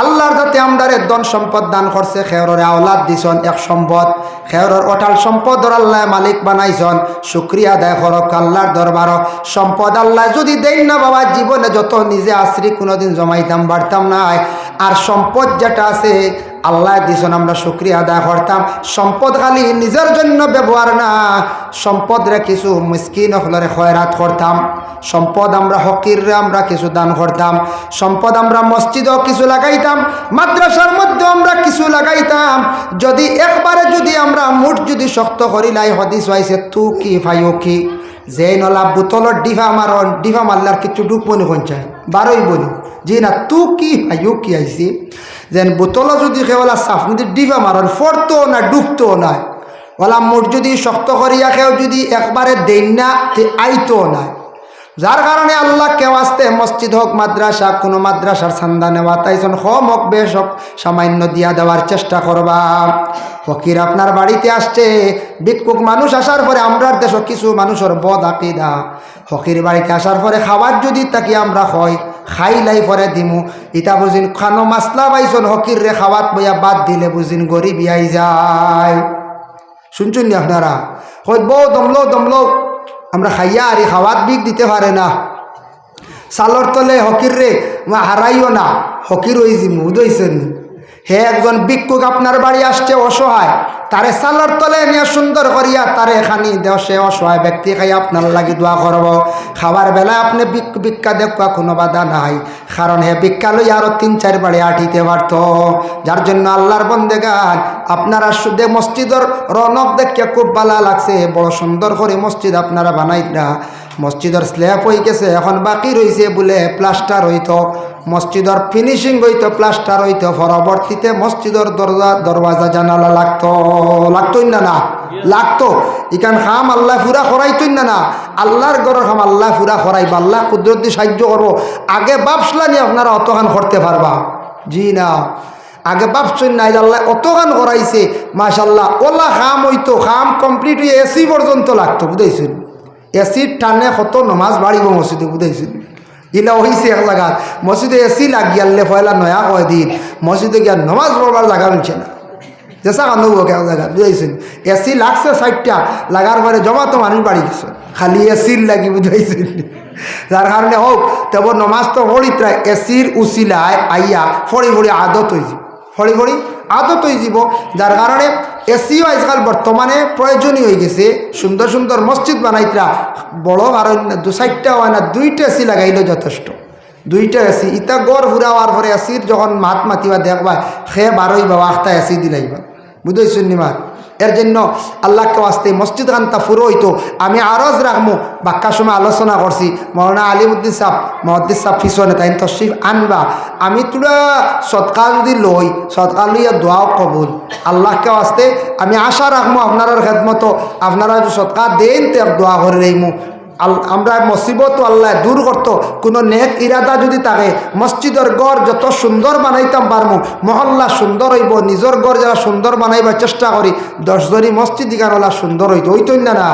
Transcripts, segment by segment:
আল্লাহর যাতে আমদারে ধন সম্পদ দান করছে খেয়রের আওলাদ দিছন এক সম্পদ। খেয়রের অটাল সম্পদর আল্লাহ মালিক বানাইছন। শুক্রিয়া আদায় করক আল্লাহর দরবার সম্পদ আল্লাহ যদি দেন না বাবা, জীবনে যত নিজে আশ্রি কোনোদিন জমাইতাম, বাড়তাম না আর সম্পদ যেটা আছে, আল্লাহ দিছন, আমরা শুক্রিয়া আদায় করতাম। সম্পদ খালি নিজের জন্য ব্যবহার না, সম্পদরে কিছু মিসকিন হলরে খয়রাত করতাম। সম্পদ আমরা হকিররে আমরা কিছু দান করতাম। সম্পদ আমরা মসজিদও কিছু লাগাইতাম। মাদ্রাসার মধ্যে আমরা কিছু লাগাইতাম। যদি একবারে যদি আমরা মুঠ যদি শক্ত করিলাই হদিস হয়েছে তু কি ফাইও কি? যে নলা বোতলত ডিফা মার ডিফা মারলার কিছু ডুব মনে পঞ্চায় বারোই বলি, জি না, তু কি ফাইও কি আইসি যেন বোতলও যদি কেবলা সাফ নিতে ডিফা মারন ফরতো না ডুবতো না। ওলা মুঠ যদি শক্ত করিয়া খেও যদি একবারে দেন না আইতো না। যার কারণে আল্লাহ কেউ আসতে মসজিদ হোক, মাদ্রাসা, কোনো মাদ্রাসার সান্দা নেওয়া তাইজন হম হোক, বেশ হোক, সামান্য দিয়া দেওয়ার চেষ্টা করবা। ফকির আপনার বাড়িতে আসছে, ভিক্ষুক মানুষ আসার পরে আমরার দেশ কিছু মানুষের বদ আকিদা। ফকির বাড়িতে আসার পরে খাবার যদি তাকে আমরা হয় খাই লাই পরে দিমু। ইটা বুঝিন, খানো মাসলা পাইছন হকির রে, খাওয়াত বইয়া বাদ দিলে বুঝিন গরিব আই যায়। শুনছুন আপনারা? হইত বউ দমলো দমলো আমরা খাইয়া আর খাওয়াত বিক দিতে পারে না। সালর তলে হকির রে হারাইও না, হকির ওই জি মুদ হইছেন। হে একজন ভিক্ষুক আপনার বাড়ি আসছে অসহায় তারে সালর তলে নিয়ে সুন্দর করিয়া তারে খানি দেও, সে অসহায় ব্যক্তি খাই আপনার লাগি দোয়া করব। খাবার বেলায় আপনি ভিক- ভিক্ষা দেখা কোনো বাধা নাই। কারণ হে ভিক্ষা লই আরও তিন চার বাড়ি আঠিতে পারত। যার জন্য আল্লাহর বন্দে গান আপনারা শুধু মসজিদের রনক দেখে খুব ভালো লাগছে। বড় সুন্দর করে মসজিদ আপনারা বানাই না মসজিদের স্ল্যাব হয়ে গেছে, এখন বাকি রয়েছে বলে প্লাস্টার হইতো। মসজিদের ফিনিশিং হইতো প্লাস্টার হইতো পরবর্তীতে মসজিদের দরজা, দরওয়াজা, জানালা লাগতো। লাগতোই না না? লাগতো। ইখান খাম আল্লাহ ফুরা করাইতই না না? আল্লাহর গড়ের খাম আল্লাহ ফুরা করাইবা আল্লাহ কুদরতি সাহায্য করব আগে বাপসলানি আপনারা অতখান করতে পারবা। জি না। আগে বাপসই নাই আল্লাহ অতখান করাইছে। মাশাল্লাহ ওলা খাম হইতো, খাম কমপ্লিট হয়ে এসি পর্যন্ত লাগতো, বুঝাইছেন? এসির টানে কত নমাজ বাড়িব মসজিদে, বুঝাইছেন? ইলা হয়েছে এক জায়গাত মসজিদে এসি লাগিয়ালে পয়লা নয়া কয় দিন। মসজিদে গিয়া নমাজ পড়বার জায়গা মিলছে না। যেসা কান্দ এক জায়গা বুঝাইছেন? এসি লাগছে সাইডটা লাগার পরে জমা তো মানুষ বাড়ি গেছে। খালি এসির লাগি বুঝাইছেন? যার কারণে হোক তব নমাজ তো পড়িত্রা এসির উচিলায় আইয়া ফড়ি ফড়ি আদত হয়েছে ফড়ি ফড়ি? আদত হয়ে যাব, যার কারণে এসিও আজকাল বর্তমানে প্রয়োজনীয় হয়ে গেছে। সুন্দর সুন্দর মসজিদ বানাইতরা, বড় আর দু চারটা হয় না, দুইটা এসি লাগাইলেও যথেষ্ট। দুইটা এসি ইতা গড় ঘুরাওয়ার পরে এসির যখন মাত মাতিবা দেখবা, সে বারোই বাবা আখটা এসি দিলাইবা। বুঝেছেন নিমার এর জন্য আল্লাহকে আসতে মসজিদ কান্তা ফুরো হইতো। আমি আরজ রাখব বাক্কা সময় আলোচনা করছি। মৌলানা আলিমুদ্দিন সাহ মহদ্দিন সাহ ফিসনে তাই তশরিফ আনবা। আমি তোরা সৎকা যদি লই সৎকা লইয়া দোয়াও কবুল। আল্লাহকে আসতে আমি আশা রাখব আপনার খেদমতো। আপনারা সৎকা দেন তো দোয়া করে রইমু। আমরা মুসিবত আল্লাহ দূর করত। কোনো নেক ইরাদা যদি থাকে, মসজিদের গড় যত সুন্দর বানাইতাম পারমু, মহল্লা সুন্দর হইব, নিজের গড় যারা সুন্দর বানাইবার চেষ্টা করি দশজনী মসজিদ দিগানলা সুন্দর হইতো, ওইতো না না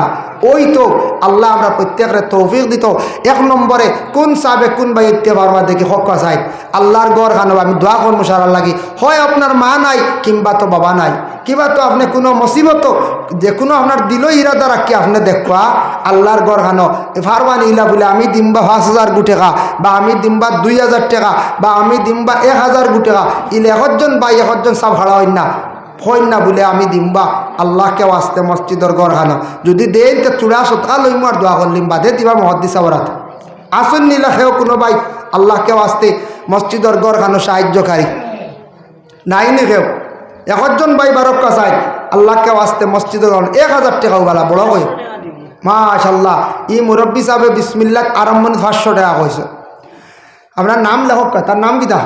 ওই তো আল্লাহ আমরা প্রত্যেকের তৌফিক দিত। এক নম্বরে, কোন সাবে কোন ভাই ইত্যে পারবা দেখি, হক চাই আল্লাহর গড় খানব আমি দোয়া করব সারার লাগি। হয় আপনার মা নাই, কিংবা তো বাবা নাই। কিংবা তো আপনি কোনো মুসিবত, যে কোনো আপনার দিল ইরাদা রাখি আপনি দেখবা আল্লাহর গড় খানো ফারওয়ান ইলা বলে, আমি দিমবা পাঁচ হাজার গু টাকা বা আমি দিমবা দুই হাজার টাকা, বা আমি দিমবা এক হাজার গু টাকা ইলে একজন বা একজন সব ভাড়া হয় না। হয় না বলে, আমি দিমবা আল্লাহকে আসতে মসজিদর গড় খানো যদি দেন তো চূড়া সতা লইম আর দোয়া করলিম বাদে দিবা মহদ্দিসা বরাত আসুন নিলা খেয়েও কোনো ভাই আল্লাহকে আসতে মসজিদর গড় খানো সাহায্যকারী নাই নি কেউ একজন ভাই বারক্কা চাই, আল্লাহকে আসতে মসজিদর গড় এক হাজার টাকাও গেলা বড় কই? মাশাল্লাহ ই মুরব্বী সাহেব বিসমিল্লাহ আরম্ভনি পাঁচশো টাকা কইছে। আপনার নাম লেখক? তার নাম কিতা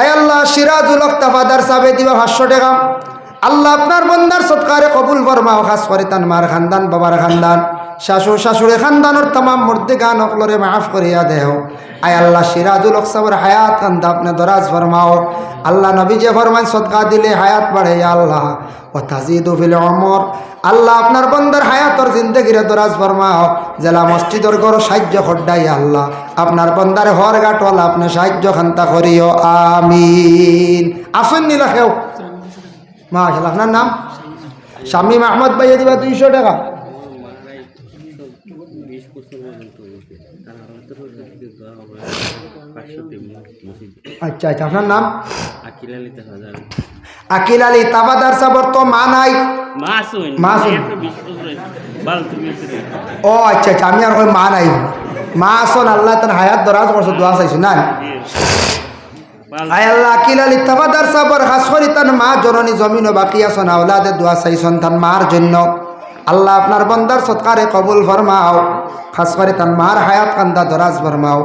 আয় আল্লাহ, সিরাজুল তাফাদার সাহেব দিবা পাঁচশো টাকা। আল্লাহ আপনার বন্দার সৎকারে কবুল ফরমাও, খাস করে তান মার খানদান, বাবার খানদান। শাশুর শাশুড়ি খানদানোর তামাম মূর্তি গান অকলরে মাফ করিয়া দেও। আয় আল্লাহ সিরাজুল অকসাবর হায়াত কান্দা আপনি দরাজ ফরমাও। আল্লাহ নবী যে ফরমান সদকা দিলে হায়াত বাড়ে আল্লাহ। ও তাজিদু ফিল অমর আল্লাহ আপনার বন্দার হায়াতর জিন্দগিরে দরাজ ফরমাও। জেলা মসজিদর গড় সাহায্য খড্ডাই আল্লাহ। আপনার বন্দার হর গাটওয়ালা আপনি সাহায্য খান্তা করিও। আমিন। আসুন নিলা খেও মাশাল্লাহ আপনার নাম? স্বামী মাহমদ ভাইয়া দিবা দুইশো টাকা বিশ বছর পর্যন্ত হয়েছে তার আলাদা দেওয়া হবে পাঁচশো তেমনি মসজিদ আচ্ছা আচ্ছা আপনার নাম? আকিল আলী যাবে আকিল আলী তাবাদার সাবর তো মা নাই মাসুন ও আচ্ছা আচ্ছা আমি আর ওই মা নাই। মা আসন আল্লাহ তার হায়াত দরাজ করছ দোয়া চাইছো না? বাল আয় আল্লাহ আকিল আলী তাবাদার সাবর খাস তার মা জননী জমিন বাকি আসন আওলাদে দোয়া চাইছন তার মার জন্য। আল্লাহ আপনার বন্দার সৎকারে কবুল ফরমাও, খাস করে তার মার হায়াত কান্দা দরাজ ফরমাও।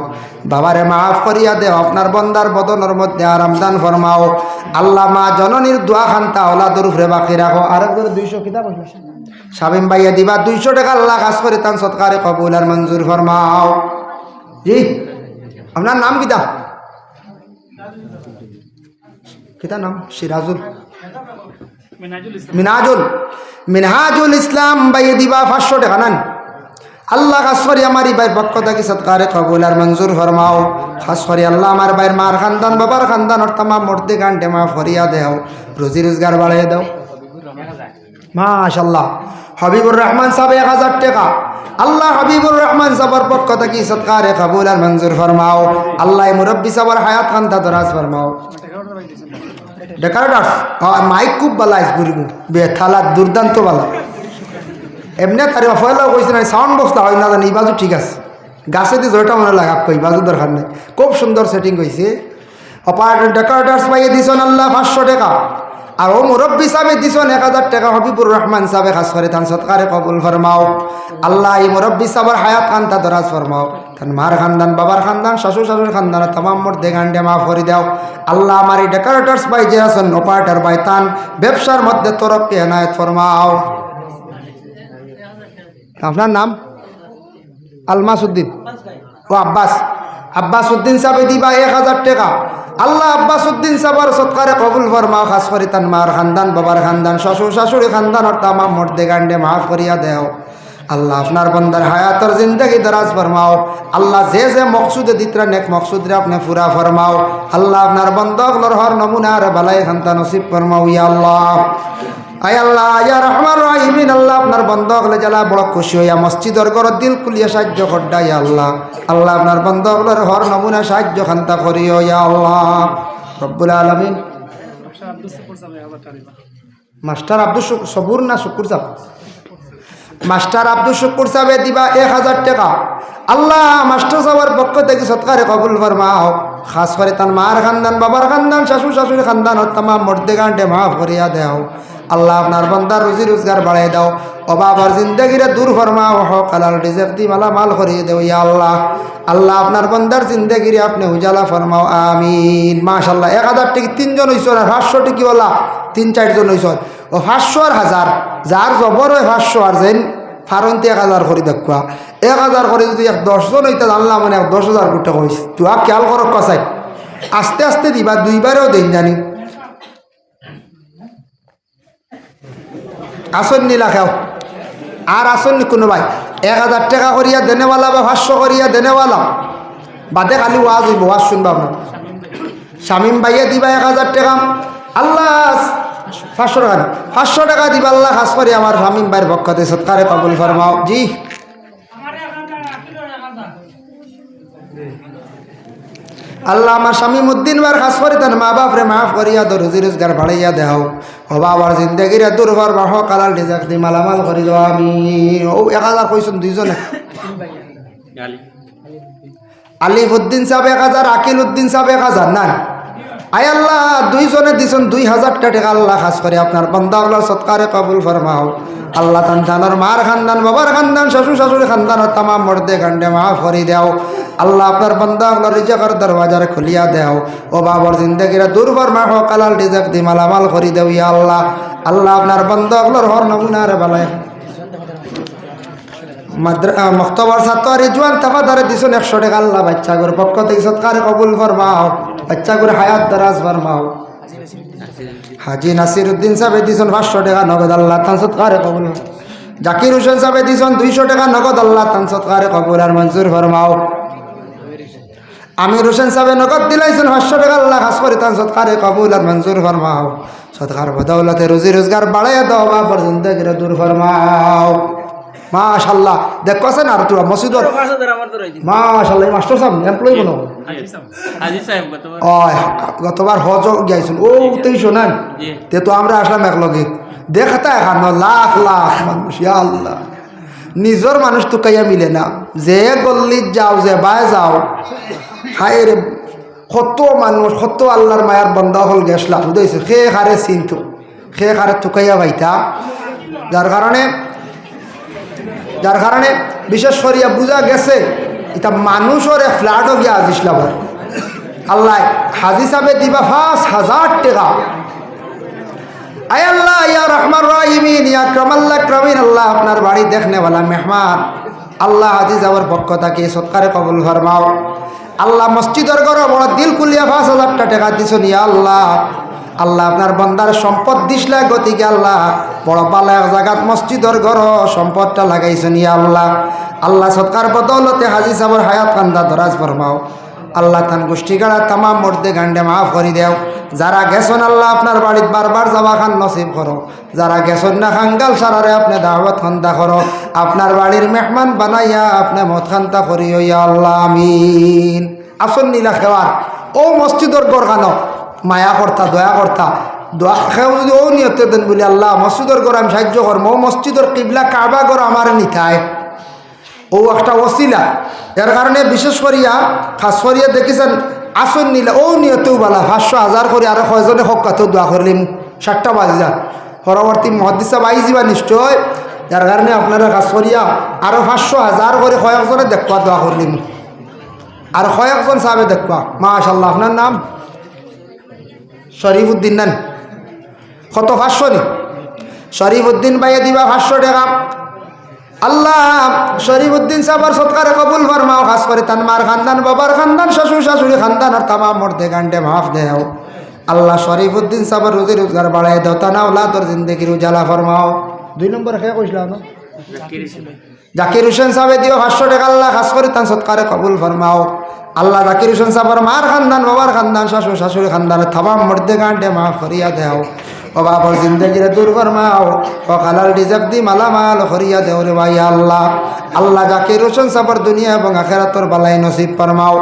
বাবারে মাফ করিয়া দেও, আপনার বন্দার বদনের মধ্যে আরামদান ফরমাও। আল্লাহ মা জননীর দোয়া খান্তা, ওলাদুর উপরে বাকি রাখো। আর দুইশো কিতাব শামিম ভাইয়া দিবা, দুইশো টাকা আল্লাহ খাস করে তার সৎকারে কবুল আর মঞ্জুর ফরমাও। জি, আপনার নাম কিতা? কিতা নাম? সিরাজুল। মিনাজুল মিনহাজুল ইসলাম বাইয়ে দিবা পাঁচশো টাকা, নান। আল্লাহ খাস করি আমার ভাইয়ের পক্ষ থাকি সৎকারে কবুল আর মঞ্জুর ফরমাও। খাস আল্লাহ আমার ভাইয়ের মার খানদান, বাবার খানদান তামা মূর্তি গান্ডে মা ফরিয়া দেও। রুজি রোজগার বাড়িয়ে দাও। মাশাল্লাহ হবিবুর রহমান সাহেব এক হাজার টাকা। আল্লাহ হাবিবুর রহমান সাহেবের পক্ষ থেকে সৎকারে কবুল আর মঞ্জুর ফরমাও। আল্লাহ মুরব্বী সাহেবের হায়াত খান্তা দরাজ ফরমাও। ডেকারডাস মাইক খুব বালা আইস ঘুরিব থালা দুর্দান্ত বালা এমনি তার অফলাও কইছে না সাউন্ড বক্সটা হয় না জানি এই বাজু ঠিক আছে গাছে দিয়ে জয়টা মনে লাগাব কই বাজু দরকার নেই খুব সুন্দর সেটিং কইছে অপারেটর ডেকারডার্স পাইয়ে দিছ আল্লাহ পাঁচশো টাকা আর ও মুরব্বী সাহেব দিছন এক হাজার টাকা হবিবুর রহমান সাহেব খাস করে তান সৎকারে কবুল ফরমাও। আল্লাহ এই মুরব্বী সাহেবের হায়াত কান্তা দরাজ ফরমাও। তান মার খানদান, বাবার খানদান শাশুর শাশুর খানদান তামাম মোর দেগান্ডে মাফ করে দাও। আল্লাহ আমার এই ডেকারেটার্স বাই যে আছেন অপারেটর বাই তান, ব্যবসার মধ্যে তরফকে এনায়ত ফরমাও। আপনার নাম? আলমাস উদ্দিন ও আব্বাস। আব্বাস উদ্দিন সাহেব দিবা এক হাজার টাকা। আল্লাহ আব্বাস উদ্দিন সাবার সৎকারে কবুল ফরমাও খাস করি তান মার খানদান, বাবার খানদান, শ্বশুর শাশুড়ি খানদান আর তামাম মর্দে গান্ডে মাফ করিয়া দেও। আল্লাহ আপনার বন্দার হায়াতর জিন্দগি দরাজ ফরমাও। আল্লাহ যে যে মকসুদে দিতরা নেক মকসুদরে আপনি পুরা ফরমাও। আল্লাহ আপনার বন্দক হর নমুনা আর বালাই খান্তা নসিব ফরমাও ইয়া আল্লাহ। আয় আল্লাহ, ইয়া রহমান রাহিমিন, আল্লাহ আপনার বন্ধ হলে জ্বালা, বড় খুশি হইয়া মসজিদর ঘর দিল কুলিয়া সাহায্য করডা, ইয়া আল্লাহ। আল্লাহ আপনার বন্ধ হলের হর নমুনা সাহায্য খান্তা করিও, ইয়া আল্লাহ। রব্বুল আলমিন। মাস্টার আব্দুল সবুর না শুকুর সাহ মাস্টার আব্দুল শুকুর সাহেব দিবা এক হাজার টাকা। আল্লাহ মাস্টার সাহেবের পক্ষ থেকে সৎকারে কবুল ফরমাও। খাস করে তার মার খানদান, বাবার খানদান শাশুর শাশুড়ি খানদান ও তামা মর্দে গান্ডে মাফ করিয়া দেও। আল্লাহ আপনার বন্দার রুজি রোজগার বাড়াই দাও। অবাবার জিন্দগিরে দূর ফরমাও, হক আলাল রিজেক দি মালা মাল করিয়ে দেও ইয়া আল্লাহ। আল্লাহ আপনার বন্দার জিন্দগিরে আপনি উজালা ফরমাও, আমিন। মাশাল্লাহ এক হাজার টিকি তিনজন হইছ না, পাঁচশো ওলা তিন, চারজন হইছ। ও পাঁচশো আর হাজার, যার জবর হয় পাঁচশো আর যেন ফারন্তি এক হাজার করে দেখুয়া এক হাজার করে যদি এক দশজন হইতে জানলাম মানে এক দশ হাজার কোটি তুই আর খেয়াল করক কাছাই আস্তে আস্তে দিবা, দুইবারেও দিন জানি। আসন নিলা খাও। আর আসন নি কোনো ভাই। এক হাজার টাকা করিয়া দেনেওয়ালা বা পাঁচশো করিয়া দেনেওয়ালা বাদে খালি ওয়াজ হইব, ওয়াজ শুনবা আপনার শামীম ভাইয়া দিবা এক হাজার টাকা। আল্লাহ, পাঁচশো টাকা পাঁচশো টাকা দিবা, আল্লাহ খাস করি আমার শামীম ভাইয়ের পক্ষতে সৎকারে কবুল ফরমাও। জি। আল্লাহ আমার স্বামী উদ্দিন বার খাস করি, তার মা বাপরে মাফ করিয়া তো রুজি রোজগার বাড়াইয়া দেও ও বাবার জিন্দগিরে দুর্বার বাহ কালাল ডিজাক দি মালামাল করি দাও আমি ও, এক হাজার কইসুন দুইজনে? আলী আলিফ উদ্দিন সাহেব এক হাজার আকিল উদ্দিন সাহেব এক হাজার, না? আয় আল্লাহ, দুইজনে দিছেন দুই হাজার টাকা। আল্লাহ খাস করে, আপনার বন্দাগুলো সৎকারে কবুল ফরমাও। আল্লাহ তান মার খানদান, বাবার খানদান, শ্বশুর শাশুড়ি খানদান তামাম মর্দে গান্ডে মাফ করি দেও। আল্লাহ আপনার বন্দাগুলো রিজাকার দরওয়াজার খুলিয়া দেও। ও বাবর জিন্দগিরা দুর্বর মা হোক কালাল রিজাক দি মালামাল করি দেও ইয়া আল্লাহ। আল্লাহ আপনার বন্দাগুলোর হর নমুনার বালায়। মক্তবর ছাত্র রিজওয়ান তাফাদারে দিছুন একশো টাকা। আল্লাহ বাচ্চা করে পক্ষ থেকে সৎকারে কবুল ফরমাও। বাচ্চা করে হায়াত দারাজ ফরমাও। হাজি নাসির উদ্দিন সাহেব দিছুন পাঁচশো টাকা নগদ। আল্লাহ তান সৎকারে কবুল জাকির হোসেন সাহেব দিছুন দুইশো টাকা নগদ। আল্লাহ তান সৎকারে কবুল আর মঞ্জুর ফরমাও। আমির হোসেন সাহেব নগদ দিলাইছেন পাঁচশো টাকা আল্লাহ খাস করে তান সৎকারে কবুল আর মঞ্জুর ফরমাও। সৎকার বদৌলতে রুজি রোজগার বাড়াইয়া দাও বা পর্যন্ত দূর ফরমাও। মাশাল্লাহ দেখছেন আর তোরা মসজিদর মাশাল্লাহ মাস্টার সাহেব এমপ্লয়ি বলো? গতবার। হজ গিয়েছিল ও তুই শোনান তে তো আমরা আসলাম একলগে দেখাতা এখন লাখ লাখ মানুষ আল্লাহ। নিজর মানুষ তো কাইয়া মিলে না। যে গল্লিত যাও যে বায় যাও হায় রে কত মানুষ কত আল্লাহর মায়ার বন্ধ হল গেছলা বুঝাইছে সে হারে চিন্ত সে হারে তুকাইয়া বাইতা। যার কারণে যার কারণে বিশেষ করিয়া বুঝা গেছে এটা মানুষের ফ্ল্যাটও গিয়া আজিসলাম আল্লাহ হাজি সাহেবে দিবা পাঁচ হাজার টাকা। আয় আল্লাহ, ইয়া রহমান রাহিমিন, ইয়া ক্রমাল্লা ক্রমিন, আল্লাহ আপনার বাড়ি দেখনেওয়ালা মেহমান। আল্লাহ হাজি যাওয়ার পক্ষ থাকে সৎকারে কবুল ফরমাও। আল্লাহ মসজিদের গরম বড় দিল কুলিয়া পাঁচ হাজারটা টাকা দিছো নি, আল্লাহ। আল্লাহ আপনার বন্দার সম্পদ দিসলা গতিকে আল্লাহ বড় পালা এক জায়গাত মসজিদের সম্পদটা লাগাইছে নি, আল্লাহ। আল্লাহ সৎকার বদলতে হাজি সাবর হায়াত কান্দা, দরাজ ফরমাও। আল্লাহ তান গোষ্ঠী গাড়া তামাম মর্দে গান্ডে মাফ করি দেও। যারা গেছন আল্লাহ আপনার বাড়িত বারবার যাওয়া খান নসিব করো। যারা গেছন না খাঙ্গাল সারারে আপনি দাওয়াত খান্তা করো। আপনার বাড়ির মেহমান বানাইয়া আপনি মত খান্তা করি ইয়া আল্লাহ, আমিন। আসন নীলা খেওয়ার। ও মসজিদর গরখানো মায়া কর্তা, দয়া কর্তা। দোয়া খেও যদি ও নিয়তে দেন বলি, আল্লাহ, মসজিদর গর আমি সাহায্য করব মসজিদর কিবলা কাবা গর আমার নিথায় ও একটা ওসিলা। এর কারণে বিশেষ করিয়া খাস করিয়া দেখিছেন, আসন নিলে, ও নিয়তেও বালা, পাঁচশো হাজার করে আরও কয়জনে হকাতেও দোয়া করলিম সাতটা বাজে যান পরবর্তী মহাদিসা বাই যাবা নিশ্চয় যার কারণে আপনারা কাজ করিয়া আরও পাঁচশো হাজার করে কয়েকজনে দেখবা দোয়া করলিম আর কয়েকজন সাহেবে দেখবা মাশাল্লাহ আপনার নাম? শরীফ উদ্দিন নেন। কত পাঁচশো নি? শরীফ উদ্দিন বাইয়ে দিবা পাঁচশো টাকা আল্লাহ শরীফুদ্দিন সাহর সৎকারে কবুল ফরমাও খাস করে তান মার খানদান বাবার খানদান শ্বশুর শাশুড়ি খানদান আর তামা মর্দে গান্ডে মাফ দেও। আল্লাহ শরীফুদ্দিন সাহর রুজি রোজগার বাড়াই দেও তা নাও তোর জিন্দগির উজালা ফরমাও। দুই নম্বর খেয়ে কইসলাম না জাকির হোসেন। সাহেব দিও পাঁচশো টাকা আল্লাহ খাস করে তান সৎকারে কবুল ফরমাও। আল্লাহ জাকির হোসেন সাহর মার খানদান বাবার খানদান শাশুর শাশুড়ি খানদান তামাম মর্দে গান্ডে মাফ করিয়া দেও। ও বাবার জিন্দগিরে দূর ফরমাও। ও কালাল দি মালামাল হরিয়া দেওরে ভাই আল্লাহ। আল্লাহ জাকির হোসেন সাবর দুনিয়া এবং আখেরাতর বালাই নসিব ফরমাও।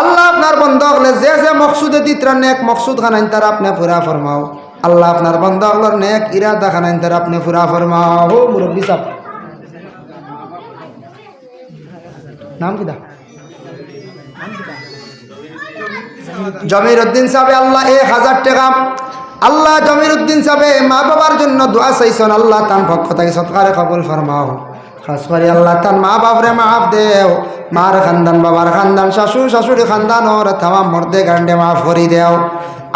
আল্লাহ আপনার বন্ধ হলে যে যে মকসুদে দিতরা নেক মকসুদ খানাইন তার আপনি পুরা ফরমাও। আল্লাহ আপনার বন্ধ হলর নেক ইরাদা খানাইন তার আপনি পুরা ফরমাও। মুরব্বী সাহ নাম কিদা জমির উদ্দিন সাহেব, আল্লাহ এক হাজার টাকা আল্লাহ জমির উদ্দিন সাহেব মা বাবার জন্য দোয়া চাইছেন আল্লাহ তান পক্ষ থেকে সৎকারে কবুল ফরমাও খাস করে আল্লাহ তান মা বাবরে মাফ দেও মার খানদান বাবার খানদান শাশুর শাশুড়ি খানদান ওর থামা মর্দে গান্ডে মাফ করি দেও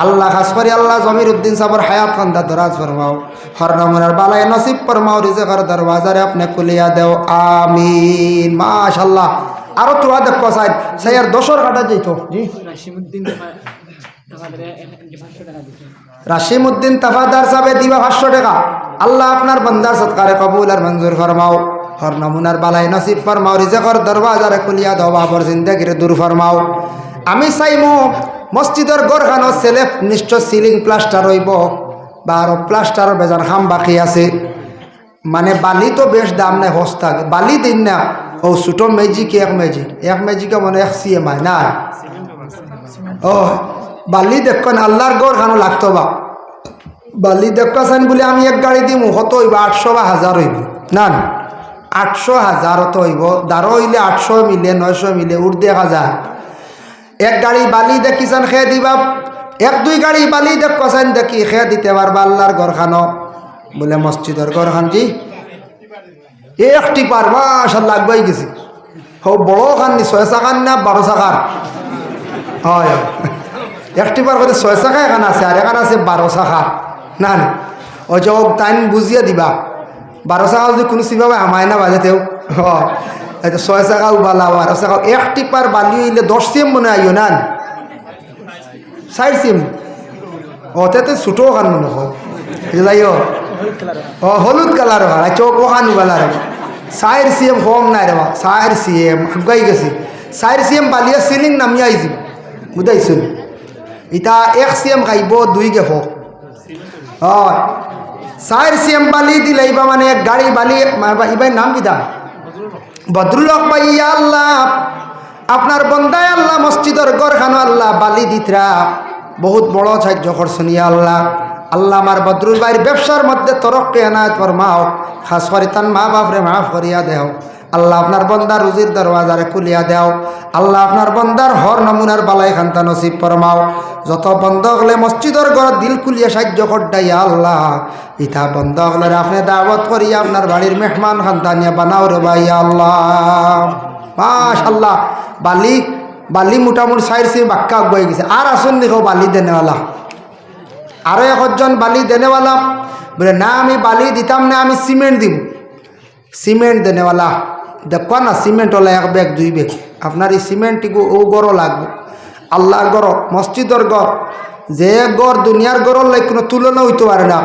আল্লাহ খাস করে আল্লাহ জমির উদ্দিন সাবর হায়াত খান্দা দরাজ ফরমাও হর নমুনার বালায় নসিব ফরমাও রিজেকার দরওয়াজারে আপনি খুলিয়া দেও আমিন মাশাল্লাহ আরও তোরা দেখো সাইড সাইয়ার দশর কাটা যেত জি রাশিমুদ্দিন তাফাদার সাহেব দিবা পাঁচশো টাকা। আল্লাহ আপনার বন্দার সৎকারে কবুল আর মঞ্জুর ফরমাও। হর নমুনার বালাই নসিব ফরমাও রিজেকর দরওয়াজারে খুলিয়া দাও বাবর জিন্দগিরে দূর ফরমাও। আমি চাইমু মসজিদের গড়খানো সেলেফ নিশ্চয় সিলিং প্লাস্টার হইব বা আরও প্লাস্টার বেজার খাম বাকি আছে। মানে বালি তো বেশ দাম নাই হস্তা বালি দিন না। ও ছোটো মেজিক এক মেজিক এক মেজিকে মানে এক সি এম আই না ও বালি দেখবেন আল্লাহর গড় খানো লাগতো বা বালি দেখতেছেন বলে আমি এক গাড়ি দিম কত হইব আটশো বা হাজার হইব। না আটশো হাজার তো হইব। দারো হইলে আটশো মিলে, নয়শো মিলে উর্দে হাজার এক গাড়ি বালি দেখিছেন খেয়ে দিবা এক দুই গাড়ি বালি দেখছেন দেখি খেয়ে দিতে পারবা আল্লাহর ঘর খানো। বলে মসজিদের ঘর খান জি। একটি পার মাসাল লাগবাই গেছি। হো, বড় খান নি, ছয় চাকান না বারো চাকার হয়। একটি পার করে ছয় চাকা এখান আছে, আর এখান আছে বারো চাকা। না না। ওই যে টাইম বুঝিয়ে দিবা। বারো চাকা যদি কোনো চিবাবে আমায় না বাজেতেও হয় এটা ছয় চাকা উবালা আর চাকা। এক টিপার বালি হইলে দশ সিম মনে আইও না। চার সিম ওতে তো ছোটো ওখান মনে হয়। যাইও ও হলুদ কালার হয়। চোখ ওখান কালার চার সিএম কম নাই রে চার সিএম আগাই গেছি। চার সিএম বালিয়া সিলিং নামি আইছি বুঝাইছিল ইটা এক সিএম খাইব দুই গেফ হয়। চার সিএম বালি দিলাইবা মানে গাড়ি বালি ইবাই নাম কিতা বদরুল হক ভাই ইয়া আল্লাহ আপনার বন্দায় আল্লাহ মসজিদর গড়খানো আল্লাহ, বালি দিতরা বহুত বড় সাহায্য করছেন আল্লাহ। আল্লাহ আমার বদরুল ভাইয়ের ব্যবসার মধ্যে তরক্কে এনায়ত ফরমাও খাস করে তান মা বাপরে মাফ করিয়া দেও আল্লাহ আপনার বন্দার রুজির দরওয়াজারে খুলিয়া দেও। আল্লাহ আপনার বন্দার হর নমুনার বালাই খান্তা নসিব ফরমাও। যত বন্ধ হলে মসজিদর ঘর দিল খুলিয়া সাহায্য করডাই আল্লাহ। ইটা বন্ধ হলে আপনি দাওয়াত করিয়া আপনার বাড়ির মেহমান খান্তানিয়া বানাও রে ভাই আল্লাহ। মাশাল্লাহ বালি বালি মোটামুটি সাইড সে বাক্কা আগুয়াই গেছে। আর আসুন দেখো বালি দেনেওয়ালা। আরও একজন বালি দেনেওয়ালা। বলে, না, আমি বালি দিতাম না, আমি সিমেন্ট দিব সিমেন্ট দেনেওয়ালা। দেখবা না সিমেন্ট হলো এক ব্যাগ দুই ব্যাগ। আপনার এই সিমেন্টটিকে ও গড় লাগবে। আল্লাহর গড় মসজিদর গড়। যে গড় দুনিয়ার গড়র লাগে কোনো তুলনা হইতে পারে না।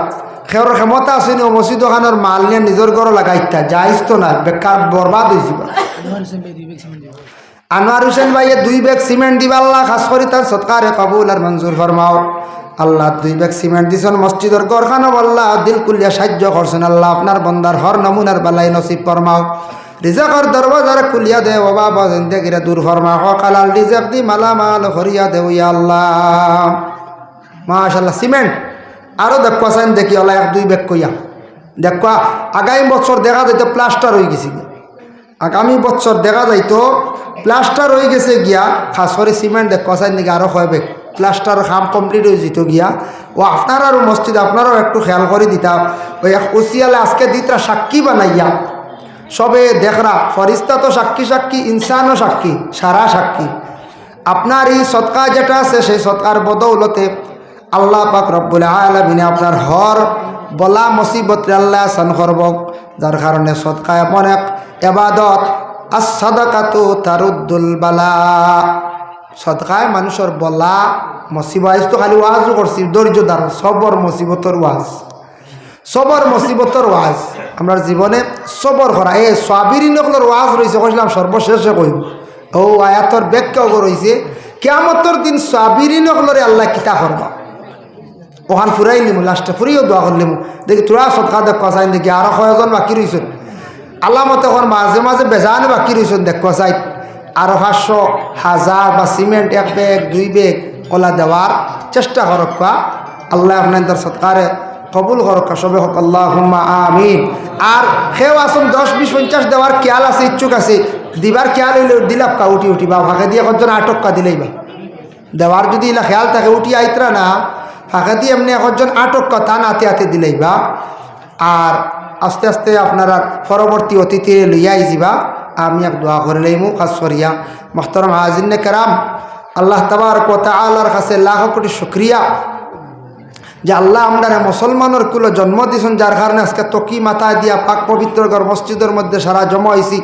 খেয়র ক্ষমতা আছে নি মসজিদ ওখানোর মাল নিয়ে নিজের গড় লাগাইতা। যাইস তো না বেকার বরবাদ হয়েছিল আনোয়ার হোসেন ভাইয়ে দুই ব্যাগ সিমেন্ট দিবা আল্লাহ খাস করি তার সৎকারে কবুল আর মঞ্জুর ফরমাও। আল্লাহ দুই ব্যাগ সিমেন্ট দিছেন মসজিদের গড়খানো আল্লাহ দিল কুলিয়া সাহায্য করছেন। আল্লাহ আপনার বন্দার হর নমুনার বালাই নসিব ফরমাও। রিজাকর দরবাজার কুলিয়া দে, ও বাবা, জিন্দগিরে দূর ফরমা। কালাল, রিজাক দি মালামাল হরিয়া দে ইয়া আল্লাহ। মাশাল্লাহ সিমেন্ট। আরও দেখবা চাইন দেখি ওলা এক, দুই ব্যাগ কইয়া। দেখবা আগামী বছর দেখা যাইতো প্লাস্টার হয়ে গেছি আগামী বছর দেখা যাইতো প্লাস্টার হয়ে গেছে গিয়া, খাস সিমেন্ট দেখ কষাই নাকি আরও হয় বেগ। প্লাস্টার কাম কমপ্লিট হয়ে যেত গিয়া। ও আপনার আরও মসজিদ, আপনারাও একটু খেয়াল করে দিতাম। ওই এক উসিয়ালে আজকে দিতরা সাক্ষী বানাইয়া সবে দেখরা, ফরিস্তা তো সাক্ষী সাক্ষী, ইনসানও সাক্ষী, সারা সাক্ষী। আপনার এই সৎকা যেটা আছে, সেই সৎকার বদৌলতে আল্লাহ পাক রব্বুল আলমিনে আপনার হর বলা মুসিবত আল্লাহ আসান করব। যার কারণে সৎকা এমন এক এবাদত। আসাদাকাতু তারুদ্দুল বালা। সৎকায় মানুষের বলা মসিবাইজ তো খালি ওয়াজও করছি, ধৈর্য দ্বার সবর মুসিবতর ওয়াজ। সবর মুসিবতর ওয়াজ। আমরা জীবনে সবর করা। এই সাবিরিন নকলের ওয়াজ রয়েছে কইলাম সর্বশেষে কইব। ও আয়াতর ব্যাখ্যাও রয়েছে কেমতর দিন সাবিরিন নকলরে আল্লাহ কিতা করবা? ওখান ফুরাই নিমু, লাস্টে ফুরিও দোয়া করলিমু দেখি তোরা সৎকা দেখ চাই দেখি আরও কয়জন বাকি রয়েছেন আল্লামতে এখন মাঝে মাঝে বেজান বাকি রয়েছেন দেখ চাই আরও পাঁচশো, হাজার বা সিমেন্ট এক ব্যাগ, দুই ব্যাগ কলা দেওয়ার চেষ্টা করক আল্লাহ আপনাদের সৎকারে কবুল করক সবে হোক আল্লাহ আমিন। আর সেও আসুন, দশ, বিশ, পঞ্চাশ দেওয়ার খেয়াল আছে, ইচ্ছুক আছে, দিবার খেয়াল হইলে দিলাপ কা উঠি উঠি, বা ফাঁকে দিয়ে কজন আটক কা দিলেই বা। দেওয়ার যদি ইলা খেয়াল থাকে, উঠি আইতরা না, ফাঁকা দিয়ে এমনি একজন আটক কথা নাতে হাতে দিলেই বা। আর আস্তে আস্তে আপনারা পরবর্তী অতিথি লইয়াই যাবা আমি এক দোয়া করে লইমু কাজ করিয়া। মখতরম হাজিনে কেরাম, আল্লাহ তাবার কথা আল্লাহর কাছে লাখ কোটি শুক্রিয়া। যে আল্লাহ আমরা মুসলমানের কুলো জন্ম দিছেন, যার কারণে আজকে তকি মাথায় দিয়া পাক পবিত্র ঘর মসজিদের মধ্যে সারা জমা হয়েছি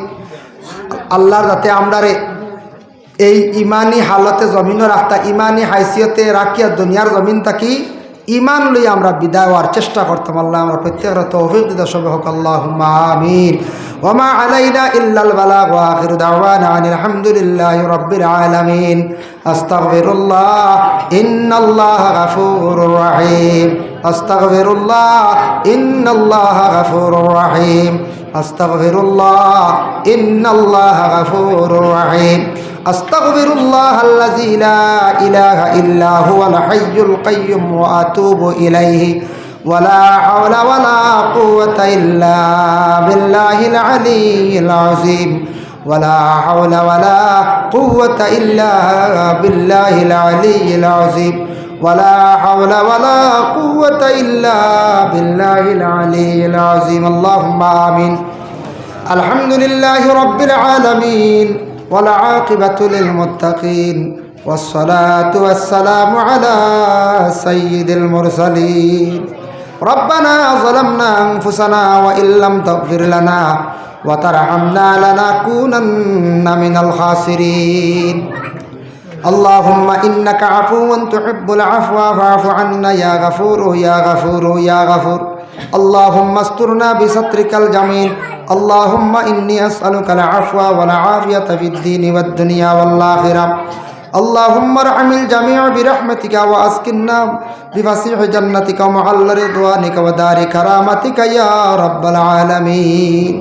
আল্লাহর যাতে আমরারে এই ইমানি হালতে জমিনও রাখতা, ইমানি হাইসিয়তে রাখিয়া দুনিয়ার জমিন থাকি ইমান লই আমরা বিদায় হওয়ার চেষ্টা করতাম। আল্লাহ আমরা প্রত্যেকের তৌফিক দিতে সবে হোক। আল্লাহ আমিন। ওমা আলাইনা ইল্লাল বালাগ ওয়া আখিরু দাওয়ানা আনিল হামদুলিল্লাহি রাব্বিল আলামিন। আস্তাগফিরুল্লাহ, ইন্নাল্লাহ গাফুরুর রহিম। আস্তাগফিরুল্লাহ, ইন্নাল্লাহ গাফুরুর রহিম। আস্তাগফিরুল্লাহ, ইন্নাল্লাহ গাফুরুর রহিম। أستغفر الله الذي لا إله إلا هو الحي القيوم وأتوب إليه ولا حول ولا قوة إلا بالله العلي العظيم ولا حول ولا قوة إلا بالله العلي العظيم ولا حول ولا قوة إلا بالله العلي العظيم اللهم آمين الحمد لله رب العالمين والعاقبة للمتقين والصلاة والسلام على سيد المرسلين ربنا ظلمنا أنفسنا وإن لم تغفر لنا وترحمنا لنكونن من الخاسرين اللهم إنك عفو تحب العفو فاعف عنا يا غفور يا غفور يا غفور اللهم استرنا بسترك الجميل اللهم إني أسألك العفو والعافية في الدين والدنيا والآخرة اللهم ارحم الجميع برحمتك وأسكننا بفسيح جنتك ومعل رضوانك ودار كرامتك يا رب العالمين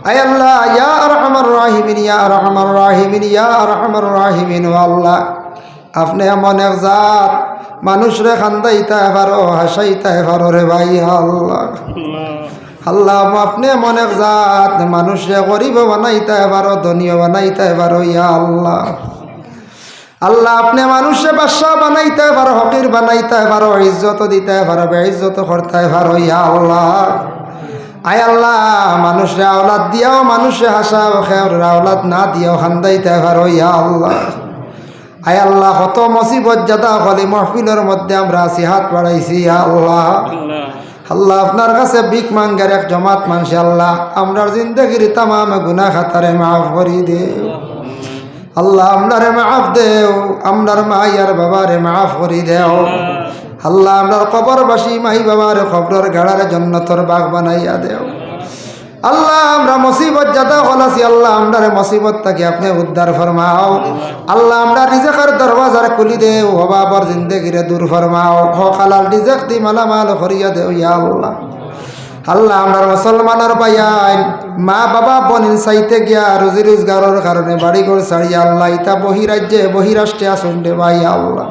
আয় আল্লাহ ইয়া আরহামার রাহিমিন ইয়া আরহামার রাহিমিন ইয়া আরহামার রাহিমিন ও আল্লাহ আপনি এমন এক জাত মানুষরে খান্দাইতে পারো হাসাইতে পারো রে ভাই আল্লাহ আল্লাহ আপনি এমন এক জাত মানুষরে গরিব বানাইতে পারো ধনীয় বানাইতে পারো, ইয়া আল্লাহ। আল্লাহ আপনি মানুষে বাদশাহ বানাইতে পারো হকির বানাইতে পারো, ইজ্জত দিতে পারো বেইজ্জত করতে পারো, ইয়া আল্লাহ। আয় আল্লাহ, মানুষে আওলাদ দিয়াও, মানুষে হাসাও খেয়ার আওলাদ না দিয়াও খান্দাইতে পারো, ইয়া আল্লাহ। আয় আল্লাহ, কত মুসিবত জাদা হলি, মহফিলের মধ্যে আমরা আছি হাত বাড়াইছি, ইয়া আল্লাহ। আল্লাহ আপনার কাছে বিক মাঙ্গার এক জমাত মানসে আল্লাহ। আমরার জিন্দগির তামাম গুনা খাতারে মাফ করি দেও আল্লাহ আমরারে মাফ দেও, আমরার মাইয়ার বাবারে মাফ করি দেও। আল্লাহ আমরার কবরবাসী মাই বাবার খবরের গাড়ারে জন্নতর বাঘ বানাইয়া দেও। আল্লাহ, আমরা মুসিবত যাদা হলাছি আল্লাহ, আমরারে মুসিবত তাকে আপনি উদ্ধার ফরমাও। আল্লাহ, আমরা রিজেকের দরওয়াজার খুলি দেও, হবাবর জিন্দগিরে দূর ফরমাও। হক হালাল রিজেক দি মালামাল করিয়া দেও, ইয়া আল্লাহ। আল্লাহ, আমরা মুসলমানের পাইয়াইন মা, বাবা বনিন চাইতে গিয়া রুজি রোজগারের কারণে বাড়ি ঘর ছাড়িয়া আল্লাহ, ইতা বহিরাজ্যে বহিরাষ্ট্রে আসুন দে ভাই আল্লাহ।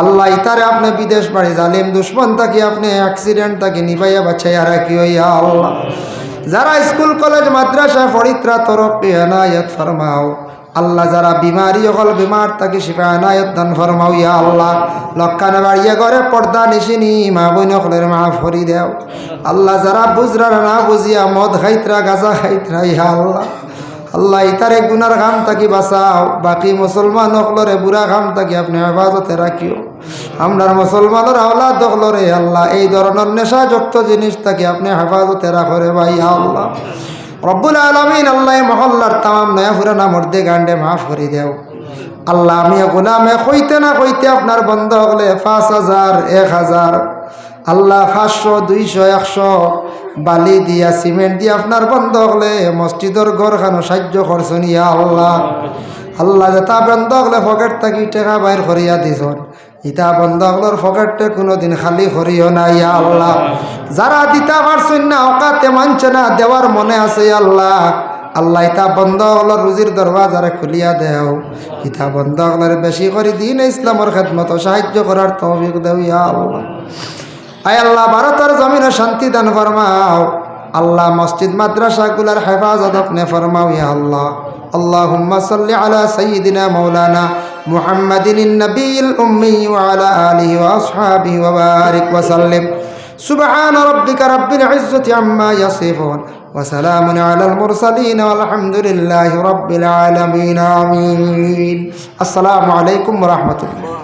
আল্লাহ, ইতারে আপনি বিদেশ বাড়ি, জালিম দুশ্মন তাকে আপনি অ্যাক্সিডেন্ট তাকে নিবাইয়া বাছাইয়া রাখি ইয়া আল্লাহ। যারা স্কুল, কলেজ, মাদ্রাসা ফরিত্রা তরফ এনায়ত ফরমাও। আল্লাহ যারা বিমারি হল বিমার, তাকে এনায়ত দান ফরমাও, ইয়া আল্লাহ। লক্ষানে বাড়িয়ে ঘরে পর্দা নিশিনি, মা বই নকলের মা ফরি দেও। আল্লাহ যারা বুঝরা না বুঝিয়া মদ খাইতরা, গাজা খাইতরা, ইয়া আল্লাহ। আল্লাহ ইতারে গুনার ঘাম তাকি বাঁচাও, বাকি মুসলমান হকলরে বুড়া ঘাম থাকি আপনি হেফাজতে রাখিও। আমরার মুসলমানের আওলা দখলরে আল্লাহ, এই ধরনের নেশাযুক্ত জিনিস থাকি আপনি হেফাজতে রাখরে ভাই আল্লাহ। রব্বুল আলমিন আল্লাহ মহল্লার তামাম নয়া ফুরানা মর্দে গান্ডে মাফ করে দেও। আল্লাহ আমি গোলামে কইতে না কইতে আপনার বন্ধ হলে পাঁচ হাজার, এক হাজার আল্লাহ পাঁচশো, দুইশো, একশো বালি দিয়া সিমেন্ট দিয়া আপনার বন্ধ হলে মসজিদর ঘর খানো সাহায্য করছেন, ইয়া আল্লাহ। আল্লাহ যেটা বন্ধ হলে ফকেট থাকি টেকা বাইর করিয়া দিছন। ইতা বন্ধ হলোর পকেটে কোনোদিন খালি করিও না, ইয়া আল্লাহ। যারা দিতা পারছেন না, অকাতে মানছে না, দেওয়ার মনে আছে আল্লাহ। আল্লাহ ইতা বন্ধ হলো রুজির দরওয়াজারে খুলিয়া দেও। ইতা বন্ধ হলের বেশি করে দিন ইসলামের খেদমত সাহায্য করার তৌফিক দেও, ইয়া আল্লাহ। আয় আল্লাহ ভারতের জমিনে শান্তি দান ফরমাও আল্লাহ মসজিদ মাদ্রাসাগুলার হেফাজত আপনি ফরমাও ইয়া আল্লাহ اللهم صل على سيدنا مولانا محمد النبي الأمي وعلى آله وأصحابه وبارك وسلم سبحان ربك رب العزة عما يصفون وسلام على المرسلين والحمد لله رب العالمين آمين السلام عليكم ورحمة الله